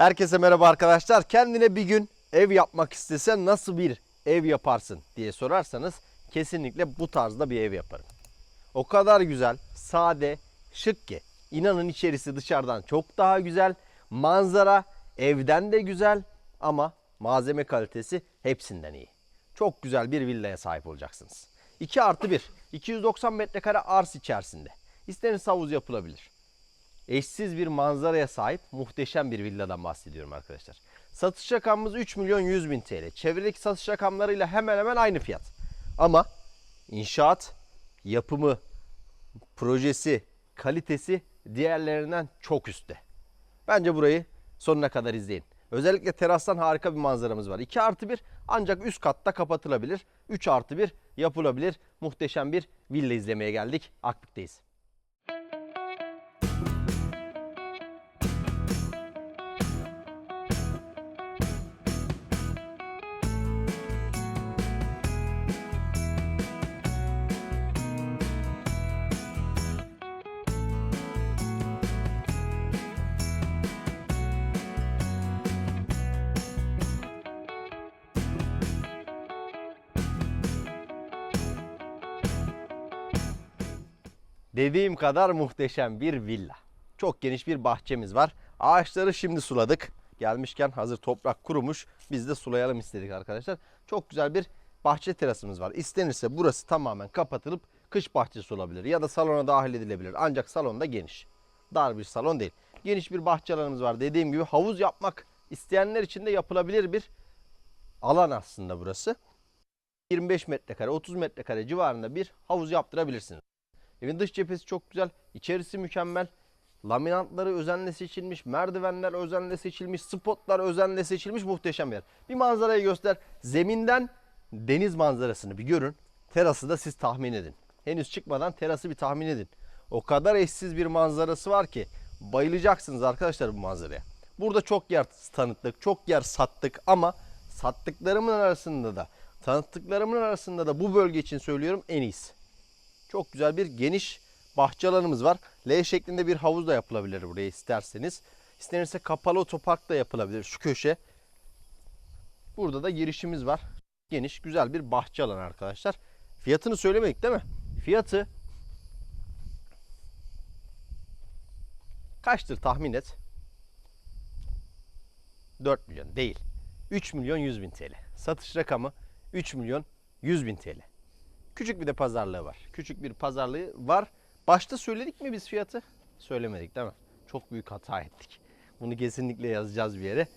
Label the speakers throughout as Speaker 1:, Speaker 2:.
Speaker 1: Herkese merhaba arkadaşlar. Kendine bir gün ev yapmak istesen nasıl bir ev yaparsın diye sorarsanız kesinlikle bu tarzda bir ev yaparım. O kadar güzel, sade, şık ki inanın içerisi dışarıdan çok daha güzel. Manzara evden de güzel ama malzeme kalitesi hepsinden iyi. Çok güzel bir villaya sahip olacaksınız. 2 artı 1, 290 metrekare arz içerisinde. İsteniz havuz yapılabilir eşsiz bir manzaraya sahip muhteşem bir villadan bahsediyorum arkadaşlar. Satış rakamımız 3 milyon 100 bin TL. Çevredeki satış rakamlarıyla hemen hemen aynı fiyat. Ama inşaat, yapımı, projesi, kalitesi diğerlerinden çok üstte. Bence burayı sonuna kadar izleyin. Özellikle terastan harika bir manzaramız var. 2 artı 1 ancak üst katta kapatılabilir. 3 artı 1 yapılabilir. Muhteşem bir villa izlemeye geldik. Akbük'teyiz. Dediğim kadar muhteşem bir villa. Çok geniş bir bahçemiz var. Ağaçları şimdi suladık. Gelmişken hazır toprak kurumuş. Biz de sulayalım istedik arkadaşlar. Çok güzel bir bahçe terasımız var. İstenirse burası tamamen kapatılıp kış bahçesi olabilir. Ya da salona dahil edilebilir. Ancak salonda geniş. Dar bir salon değil. Geniş bir bahçe alanımız var. Dediğim gibi havuz yapmak isteyenler için de yapılabilir bir alan aslında burası. 25 metrekare, 30 metrekare civarında bir havuz yaptırabilirsiniz. Evin dış cephesi çok güzel. içerisi mükemmel. Laminatları özenle seçilmiş, merdivenler özenle seçilmiş, spotlar özenle seçilmiş muhteşem bir yer. Bir manzarayı göster. Zeminden deniz manzarasını bir görün. Terası da siz tahmin edin. Henüz çıkmadan terası bir tahmin edin. O kadar eşsiz bir manzarası var ki bayılacaksınız arkadaşlar bu manzaraya. Burada çok yer tanıttık, çok yer sattık ama sattıklarımın arasında da tanıttıklarımın arasında da bu bölge için söylüyorum en iyisi. Çok güzel bir geniş bahçe alanımız var. L şeklinde bir havuz da yapılabilir buraya isterseniz. İstenirse kapalı otopark da yapılabilir şu köşe. Burada da girişimiz var. Geniş güzel bir bahçe alanı arkadaşlar. Fiyatını söylemedik değil mi? Fiyatı kaçtır tahmin et. 4 milyon değil. 3 milyon 100 bin TL. Satış rakamı 3 milyon 100 bin TL. Küçük bir de pazarlığı var. Küçük bir pazarlığı var. Başta söyledik mi biz fiyatı? Söylemedik değil mi? Çok büyük hata ettik. Bunu kesinlikle yazacağız bir yere.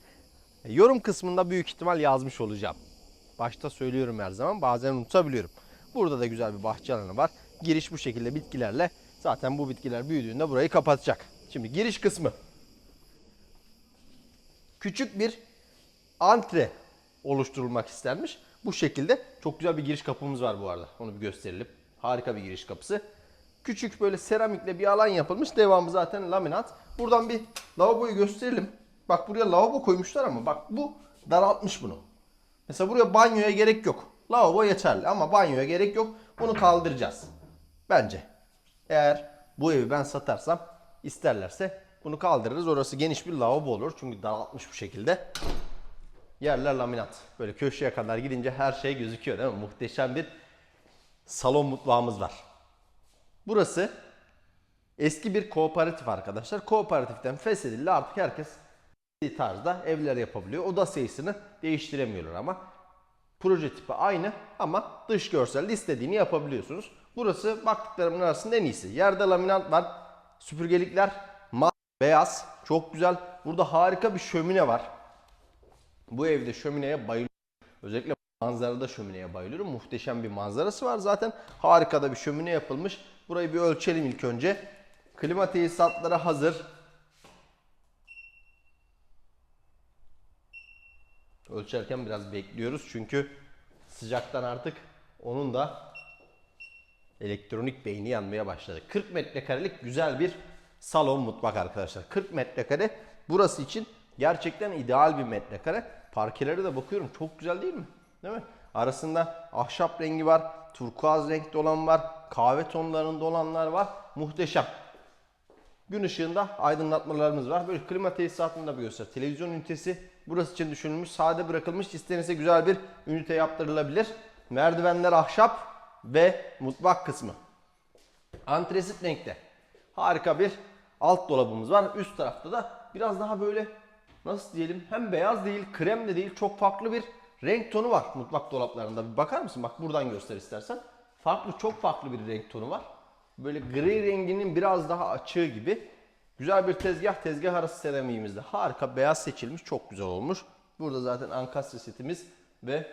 Speaker 1: E, Yorum kısmında büyük ihtimal yazmış olacağım. Başta söylüyorum her zaman. Bazen unutabiliyorum. Burada da güzel bir bahçe alanı var. Giriş bu şekilde bitkilerle. Zaten bu bitkiler büyüdüğünde burayı kapatacak. Şimdi giriş kısmı. Küçük bir antre oluşturulmak istenmiş. Bu şekilde çok güzel bir giriş kapımız var bu arada. Onu bir gösterelim. Harika bir giriş kapısı. Küçük böyle seramikle bir alan yapılmış. Devamı zaten laminat. Buradan bir lavaboyu gösterelim. Bak buraya lavabo koymuşlar ama bak bu daraltmış bunu. Mesela buraya banyoya gerek yok. Lavabo yeterli ama banyoya gerek yok. Bunu kaldıracağız. Bence. Eğer bu evi ben satarsam isterlerse bunu kaldırırız. Orası geniş bir lavabo olur. Çünkü daraltmış bu şekilde. Yerler laminat. Böyle köşeye kadar gidince her şey gözüküyor değil mi? Muhteşem bir salon mutfağımız var. Burası eski bir kooperatif arkadaşlar. Kooperatiften feshedildi artık herkes tarzda evler yapabiliyor. Oda sayısını değiştiremiyorlar ama proje tipi aynı ama dış görselde istediğini yapabiliyorsunuz. Burası baktıklarımın arasında en iyisi. Yerde laminat var. Süpürgelikler mat beyaz. Çok güzel. Burada harika bir şömine var. Bu evde şömineye bayılıyorum. Özellikle manzarada şömineye bayılıyorum. Muhteşem bir manzarası var zaten. Harika da bir şömine yapılmış. Burayı bir ölçelim ilk önce. Klima tesisatları hazır. Ölçerken biraz bekliyoruz çünkü sıcaktan artık onun da elektronik beyni yanmaya başladı. 40 metrekarelik güzel bir salon mutfak arkadaşlar. 40 metrekare burası için gerçekten ideal bir metrekare. Parkelere de bakıyorum çok güzel değil mi? Değil mi? Arasında ahşap rengi var, turkuaz renkli olan var, kahve tonlarında olanlar var. Muhteşem. Gün ışığında aydınlatmalarımız var. Böyle klima tesisatını da bir göster. Televizyon ünitesi burası için düşünülmüş. Sade bırakılmış. İstenirse güzel bir ünite yaptırılabilir. Merdivenler ahşap ve mutfak kısmı. Antresit renkte. Harika bir alt dolabımız var. Üst tarafta da biraz daha böyle nasıl diyelim hem beyaz değil krem de değil çok farklı bir renk tonu var mutfak dolaplarında. Bir bakar mısın? Bak buradan göster istersen. Farklı çok farklı bir renk tonu var. Böyle gri renginin biraz daha açığı gibi. Güzel bir tezgah. Tezgah arası seramiğimizde harika beyaz seçilmiş. Çok güzel olmuş. Burada zaten ankastre setimiz ve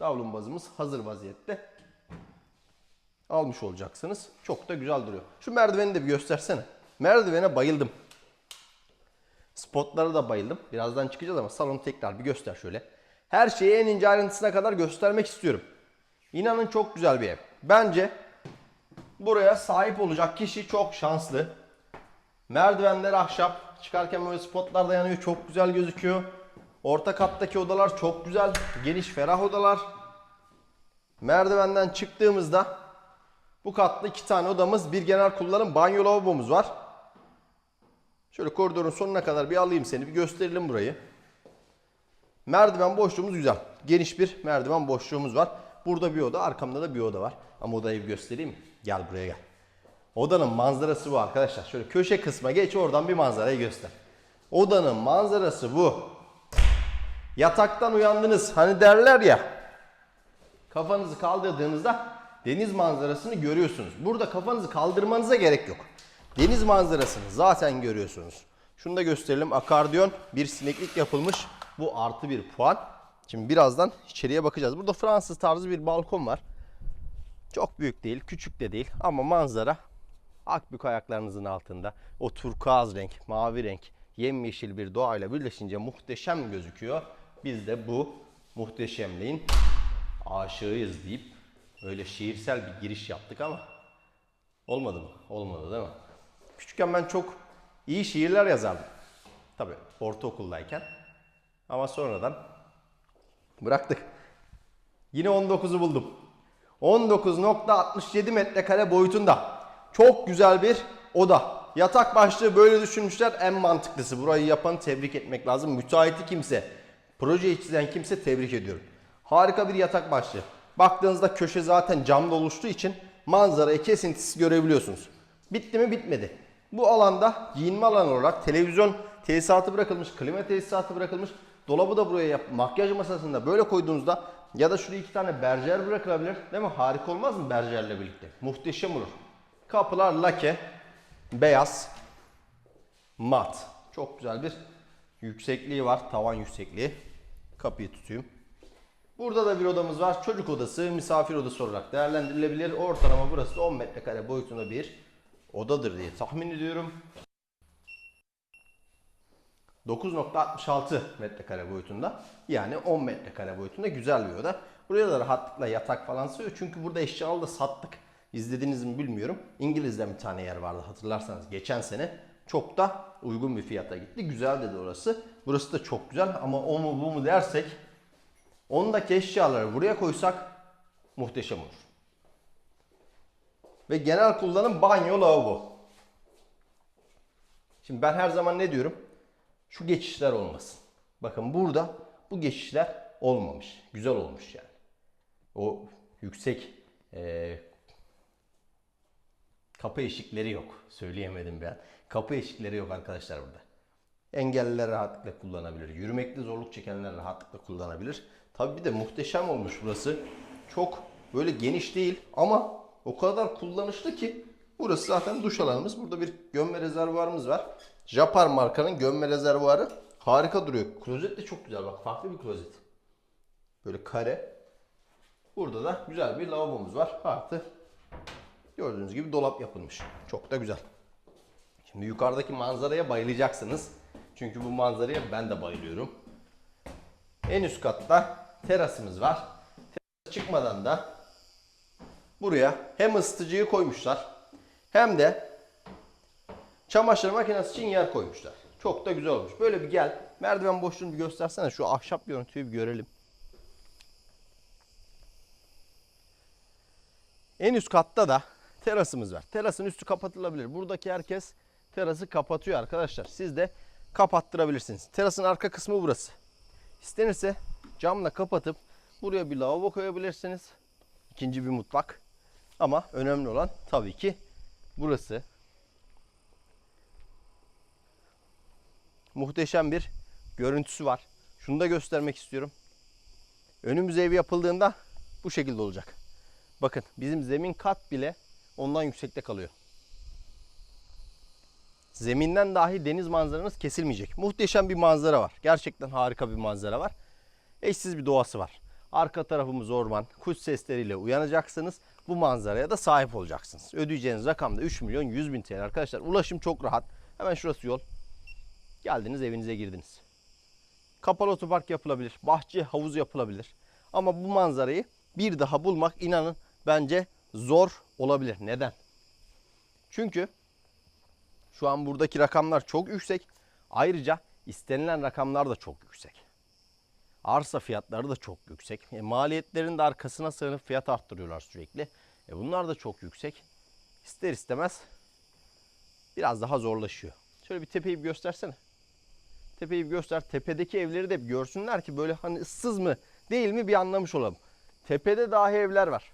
Speaker 1: davlumbazımız hazır vaziyette almış olacaksınız. Çok da güzel duruyor. Şu merdiveni de bir göstersene. Merdivene bayıldım. Spotlara da bayıldım. Birazdan çıkacağız ama salonu tekrar bir göster şöyle. Her şeyi en ince ayrıntısına kadar göstermek istiyorum. İnanın çok güzel bir ev. Bence buraya sahip olacak kişi çok şanslı. Merdivenler ahşap. Çıkarken böyle spotlar da yanıyor. Çok güzel gözüküyor. Orta kattaki odalar çok güzel. Geniş ferah odalar. Merdivenden çıktığımızda bu katta iki tane odamız, bir genel kullanım banyo lavabomuz var. Şöyle koridorun sonuna kadar bir alayım seni, bir gösterelim burayı. Merdiven boşluğumuz güzel. Geniş bir merdiven boşluğumuz var. Burada bir oda, arkamda da bir oda var. Ama odayı bir göstereyim? Gel buraya gel. Odanın manzarası bu arkadaşlar. Şöyle köşe kısma geç oradan bir manzarayı göster. Odanın manzarası bu. Yataktan uyandınız. Hani derler ya. Kafanızı kaldırdığınızda deniz manzarasını görüyorsunuz. Burada kafanızı kaldırmanıza gerek yok. Deniz manzarasını zaten görüyorsunuz. Şunu da gösterelim. Akardiyon bir sineklik yapılmış. Bu artı bir puan. Şimdi birazdan içeriye bakacağız. Burada Fransız tarzı bir balkon var. Çok büyük değil, küçük de değil ama manzara akbük ayaklarınızın altında. O turkuaz renk, mavi renk, yemyeşil bir doğayla birleşince muhteşem gözüküyor. Biz de bu muhteşemliğin aşığıyız deyip öyle şiirsel bir giriş yaptık ama olmadı mı? Olmadı değil mi? Küçükken ben çok iyi şiirler yazardım. Tabii ortaokuldayken. Ama sonradan bıraktık. Yine 19'u buldum. 19.67 metrekare boyutunda. Çok güzel bir oda. Yatak başlığı böyle düşünmüşler. En mantıklısı. Burayı yapanı tebrik etmek lazım. Müteahhiti kimse, projeyi çizen kimse tebrik ediyorum. Harika bir yatak başlığı. Baktığınızda köşe zaten camda oluştuğu için manzarayı kesintisiz görebiliyorsunuz. Bitti mi bitmedi. Bu alanda giyinme alanı olarak televizyon tesisatı bırakılmış, klima tesisatı bırakılmış. Dolabı da buraya yap, makyaj masasında böyle koyduğunuzda ya da şuraya iki tane berjer bırakılabilir. Değil mi? Harika olmaz mı berjerle birlikte? Muhteşem olur. Kapılar lake, beyaz, mat. Çok güzel bir yüksekliği var. Tavan yüksekliği. Kapıyı tutayım. Burada da bir odamız var. Çocuk odası, misafir odası olarak değerlendirilebilir. Ortalama burası da 10 metrekare boyutunda bir odadır diye tahmin ediyorum. 9.66 metrekare boyutunda. Yani 10 metrekare boyutunda güzel bir oda. Buraya da rahatlıkla yatak falan sığıyor. Çünkü burada eşyalı da sattık. İzlediniz mi bilmiyorum. İngiliz'de bir tane yer vardı hatırlarsanız geçen sene. Çok da uygun bir fiyata gitti. Güzel dedi orası. Burası da çok güzel ama o mu bu mu dersek ondaki eşyaları buraya koysak muhteşem olur. Ve genel kullanım banyo lavabo. Şimdi ben her zaman ne diyorum? Şu geçişler olmasın. Bakın burada bu geçişler olmamış. Güzel olmuş yani. O yüksek eee, kapı eşikleri yok. Söyleyemedim ben. Kapı eşikleri yok arkadaşlar burada. Engelliler rahatlıkla kullanabilir. Yürümekte zorluk çekenler rahatlıkla kullanabilir. Tabii bir de muhteşem olmuş burası. Çok böyle geniş değil ama o kadar kullanışlı ki burası zaten duş alanımız. Burada bir gömme rezervuarımız var. Japar markanın gömme rezervuarı harika duruyor. Klozet de çok güzel bak farklı bir klozet. Böyle kare. Burada da güzel bir lavabomuz var. Artı gördüğünüz gibi dolap yapılmış. Çok da güzel. Şimdi yukarıdaki manzaraya bayılacaksınız. Çünkü bu manzaraya ben de bayılıyorum. En üst katta terasımız var. Terasa çıkmadan da buraya hem ısıtıcıyı koymuşlar hem de çamaşır makinesi için yer koymuşlar. Çok da güzel olmuş. Böyle bir gel. Merdiven boşluğunu bir göstersene. Şu ahşap görüntüyü bir görelim. En üst katta da terasımız var. Terasın üstü kapatılabilir. Buradaki herkes terası kapatıyor arkadaşlar. Siz de kapattırabilirsiniz. Terasın arka kısmı burası. İstenirse camla kapatıp buraya bir lavabo koyabilirsiniz. İkinci bir mutfak. Ama önemli olan tabii ki burası. Muhteşem bir görüntüsü var. Şunu da göstermek istiyorum. Önümüze ev yapıldığında bu şekilde olacak. Bakın bizim zemin kat bile ondan yüksekte kalıyor. Zeminden dahi deniz manzaranız kesilmeyecek. Muhteşem bir manzara var. Gerçekten harika bir manzara var. Eşsiz bir doğası var. Arka tarafımız orman. Kuş sesleriyle uyanacaksınız. Bu manzaraya da sahip olacaksınız. Ödeyeceğiniz rakam da 3 milyon 100 bin TL arkadaşlar. Ulaşım çok rahat. Hemen şurası yol. Geldiniz evinize girdiniz. Kapalı otopark yapılabilir. Bahçe, havuz yapılabilir. Ama bu manzarayı bir daha bulmak inanın bence zor olabilir. Neden? Çünkü şu an buradaki rakamlar çok yüksek. Ayrıca istenilen rakamlar da çok yüksek. Arsa fiyatları da çok yüksek. E, maliyetlerin de arkasına sığınıp fiyat arttırıyorlar sürekli. E, bunlar da çok yüksek. İster istemez biraz daha zorlaşıyor. Şöyle bir tepeyi bir göstersene. Tepeyi bir göster. Tepedeki evleri de bir görsünler ki böyle hani ıssız mı değil mi bir anlamış olalım. Tepede dahi evler var.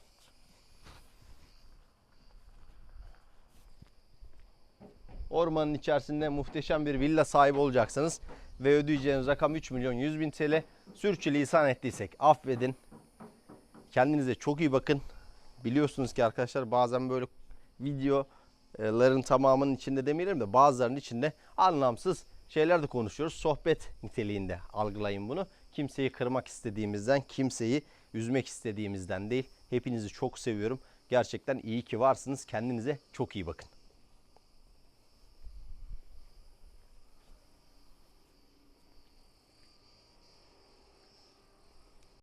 Speaker 1: Ormanın içerisinde muhteşem bir villa sahibi olacaksınız. Ve ödeyeceğiniz rakam 3 milyon 100 bin TL. Sürçülisan ettiysek affedin. Kendinize çok iyi bakın. Biliyorsunuz ki arkadaşlar bazen böyle videoların tamamının içinde demeyelim de bazılarının içinde anlamsız şeyler de konuşuyoruz. Sohbet niteliğinde algılayın bunu. Kimseyi kırmak istediğimizden, kimseyi üzmek istediğimizden değil. Hepinizi çok seviyorum. Gerçekten iyi ki varsınız. Kendinize çok iyi bakın.